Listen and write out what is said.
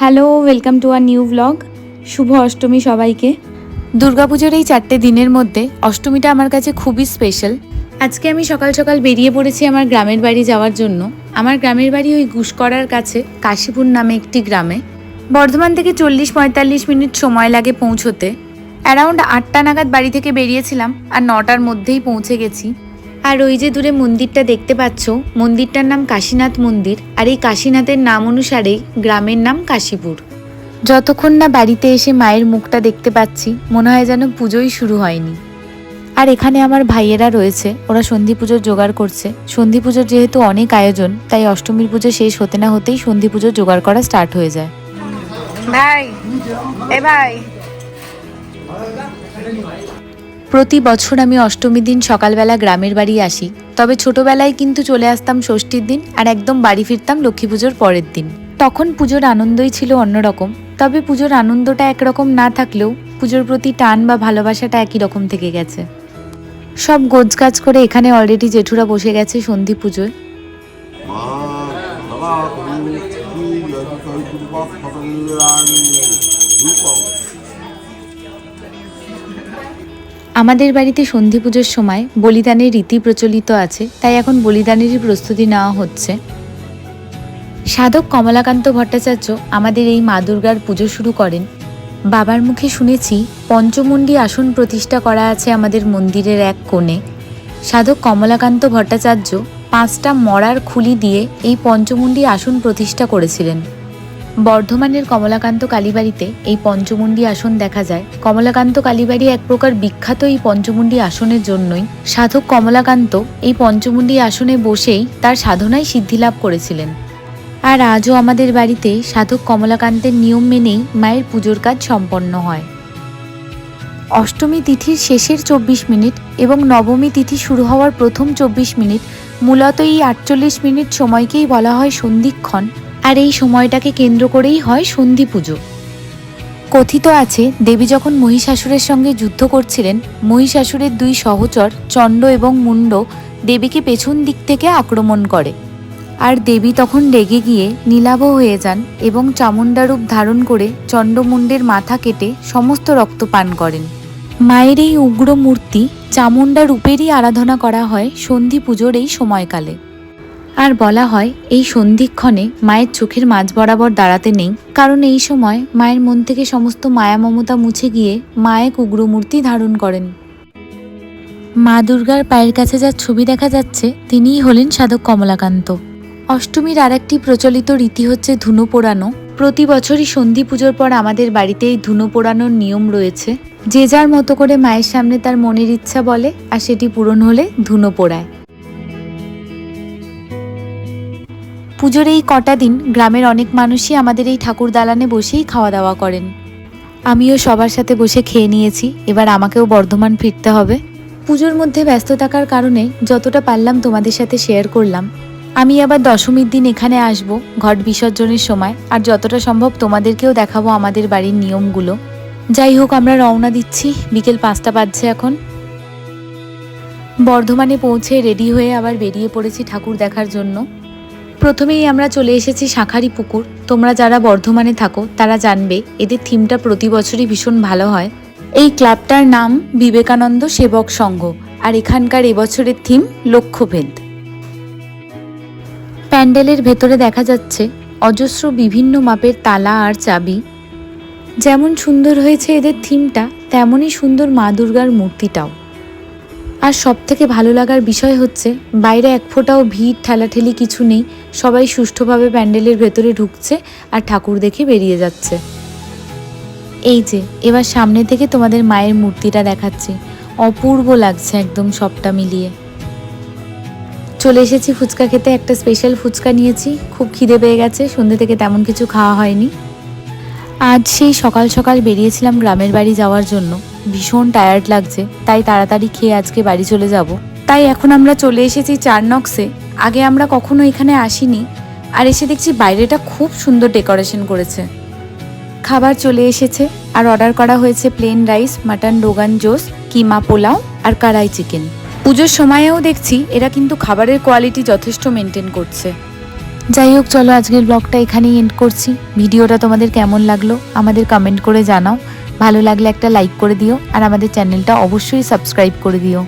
Hello welcome to our new blog শুভ অষ্টমী সবাইকে। দুর্গাপুজোর এই চারটে দিনের মধ্যে অষ্টমীটা আমার কাছে খুবই স্পেশাল আজকে আমি সকাল সকাল বেরিয়ে পড়েছি আমার গ্রামের বাড়ি যাওয়ার জন্য। আমার গ্রামের বাড়ি ওই ঘুষকরার কাছে, কাশীপুর নামে একটি গ্রামে। বর্ধমান থেকে চল্লিশ পঁয়তাল্লিশ মিনিট সময় লাগে পৌঁছোতে। অ্যারাউন্ড আটটা নাগাদ বাড়ি থেকে বেরিয়েছিলাম আর নটার মধ্যেই পৌঁছে গেছি। আর ওই যে দূরে মন্দিরটা দেখতে পাচ্ছ, মন্দিরটার নাম কাশীনাথ মন্দির, আর এই কাশীনাথের নাম অনুসারেই গ্রামের নাম কাশীপুর। যতক্ষণ না বাড়িতে এসে মায়ের মুখটা দেখতে পাচ্ছি, মনে হয় যেন পুজোই শুরু হয়নি। আর এখানে আমার ভাইয়েরা রয়েছে, ওরা সন্ধি পুজোর জোগাড় করছে। সন্ধি পুজোর যেহেতু অনেক আয়োজন, তাই অষ্টমীর পুজো শেষ হতে না হতেই সন্ধি পুজো জোগাড় করা স্টার্ট হয়ে যায়। ভাই, এ ভাই। প্রতি বছর আমি অষ্টমীর দিন সকালবেলা গ্রামের বাড়ি আসি। তবে ছোটবেলায় কিন্তু চলে আসতাম ষষ্ঠীর দিন আর একদম বাড়ি ফিরতাম লক্ষ্মী পুজোর পরের দিন। তখন পুজোর আনন্দই ছিল অন্যরকম। তবে পুজোর আনন্দটা একরকম না থাকলেও পুজোর প্রতি টান বা ভালোবাসাটা একই রকম থেকে গেছে। সব গোজগাজ করে এখানে অলরেডি জেঠুরা বসে গেছে সন্ধি পুজোয়। 마, আমাদের বাড়িতে সন্ধি পুজোর সময় বলিদানের রীতি প্রচলিত আছে, তাই এখন বলিদানেরই প্রস্তুতি নেওয়া হচ্ছে। সাধক কমলাকান্ত ভট্টাচার্য আমাদের এই মা দুর্গার পুজো শুরু করেন। বাবার মুখে শুনেছি, পঞ্চমুণ্ডী আসন প্রতিষ্ঠা করা আছে আমাদের মন্দিরের এক কোণে। সাধক কমলাকান্ত ভট্টাচার্য পাঁচটা মরার খুলি দিয়ে এই পঞ্চমুণ্ডী আসন প্রতিষ্ঠা করেছিলেন। বর্ধমানের কমলাকান্ত কালীবাড়িতে এই পঞ্চমুণ্ডী আসন দেখা যায়। কমলাকান্ত কালীবাড়ি এক প্রকার বিখ্যাত এই পঞ্চমুণ্ডী আসনের জন্যই সাধক কমলাকান্ত এই পঞ্চমুণ্ডী আসনে বসেই তার সাধনায় সিদ্ধিলাভ করেছিলেন। আর আজও আমাদের বাড়িতে সাধক কমলাকান্তের নিয়ম মেনেই মায়ের পুজোর কাজ সম্পন্ন হয়। অষ্টমী তিথির শেষের চব্বিশ মিনিট এবং নবমী তিথি শুরু হওয়ার প্রথম চব্বিশ মিনিট মূলত এই আটচল্লিশ মিনিট সময়কেই বলা হয় সন্ধিক্ষণ। আর এই সময়টাকে কেন্দ্র করেই হয় সন্ধি পুজো। কথিত আছে, দেবী যখন মহিষাসুরের সঙ্গে যুদ্ধ করছিলেন, মহিষাসুরের দুই সহচর, চণ্ড এবং মুন্ড দেবীকে পেছন দিক থেকে আক্রমণ করে। আর দেবী তখন রেগে গিয়ে নীলাভ হয়ে যান এবং চামুণ্ডারূপ ধারণ করে চণ্ডমুণ্ডের মাথা কেটে সমস্ত রক্ত পান করেন। মায়ের এই উগ্র মূর্তি চামুণ্ডা রূপেরই আরাধনা করা হয় সন্ধি পুজোর এই সময়কালে। আর বলা হয়, এই সন্ধিক্ষণে মায়ের চোখের মাঝ বরাবর দাঁড়াতে নেই, কারণ এই সময় মায়ের মন থেকে সমস্ত মায়া মমতা মুছে গিয়ে মা এক উগ্রমূর্তি ধারণ করেন। মা দুর্গার পায়ের কাছে যার ছবি দেখা যাচ্ছে, তিনিই হলেন সাধক কমলাকান্ত। অষ্টমীর আর একটি প্রচলিত রীতি হচ্ছে ধুনো পোড়ানো। প্রতি বছরই সন্ধি পুজোর পর আমাদের বাড়িতে এই ধুনো পোড়ানোর নিয়ম রয়েছে। যে যার মতো করে মায়ের সামনে তার মনের ইচ্ছা বলে, আর সেটি পূরণ হলে ধুনো পোড়ায়। পুজোর এই কটা দিন গ্রামের অনেক মানুষই আমাদের এই ঠাকুর দালানে বসেই খাওয়া দাওয়া করেন। আমিও সবার সাথে বসে খেয়ে নিয়েছি, এবার আমাকেও বর্ধমান ফিরতে হবে। পুজোর মধ্যে ব্যস্ত থাকার কারণে যতটা পারলাম তোমাদের সাথে শেয়ার করলাম। আমি আবার দশমীর দিন এখানে আসব, ঘট বিসর্জনের সময়, আর যতটা সম্ভব তোমাদেরকেও দেখাবো আমাদের বাড়ির নিয়মগুলো। যাই হোক, আমরা রওনা দিচ্ছি, বিকেল পাঁচটা বাজছে এখন। বর্ধমানে পৌঁছে রেডি হয়ে আবার বেরিয়ে পড়েছি ঠাকুর দেখার জন্য। প্রথমেই আমরা চলে এসেছি শাঁখারি পুকুর। তোমরা যারা বর্ধমানে থাকো, তারা জানবে, এদের থিমটা প্রতি বছরই ভীষণ ভালো হয়। এই ক্লাবটার নাম বিবেকানন্দ সেবক সংঘ, আর এখানকার এবছরের থিম লক্ষ্যভেদ। প্যান্ডেলের ভেতরে দেখা যাচ্ছে অজস্র বিভিন্ন মাপের তালা আর চাবি। যেমন সুন্দর হয়েছে এদের থিমটা, তেমনই সুন্দর মা দুর্গার মূর্তিটাও। আর সব থেকে ভালো লাগার বিষয় হচ্ছে, বাইরে এক ফোঁটাও ভিড়, ঠেলাঠেলি কিছু নেই, সবাই সুষ্ঠুভাবে প্যান্ডেলের ভেতরে ঢুকছে আর ঠাকুর দেখে বেরিয়ে যাচ্ছে। এই যে, এবার সামনে থেকে তোমাদের মায়ের মূর্তিটা দেখাচ্ছি। অপূর্ব লাগছে একদম সবটা মিলিয়ে। চলে এসেছি ফুচকা খেতে, একটা স্পেশাল ফুচকা নিয়েছি, খুব খিদে পেয়ে গেছে সন্ধ্যে থেকে তেমন কিছু খাওয়া হয়নি। আজ সেই সকাল সকাল বেরিয়েছিলাম গ্রামের বাড়ি যাওয়ার জন্য। ভীষণ টায়ার্ড লাগছে, তাই তাড়াতাড়ি খেয়ে আজকে বাড়ি চলে যাব। তাই এখন আমরা চলে এসেছি চার নক্সে। আগে আমরা কখনো এখানে আসিনি, আর এসে দেখছি বাইরেটা খুব সুন্দর ডেকোরেশন করেছে। খাবার চলে এসেছে, আর অর্ডার করা হয়েছে প্লেন রাইস মাটন রোগান জোস কিমা পোলাও, আর কারাই চিকেন পুজোর সময়েও দেখছি এরা কিন্তু খাবারের কোয়ালিটি যথেষ্ট মেনটেন করছে। যাই হোক, চলো আজকের ব্লগটা এখানেই এন্ড করছি। ভিডিওটা তোমাদের কেমন লাগল আমাদের কমেন্ট করে জানাও। ভালো লাগলে একটা লাইক করে দিও আর আমাদের চ্যানেলটা অবশ্যই সাবস্ক্রাইব করে দিও।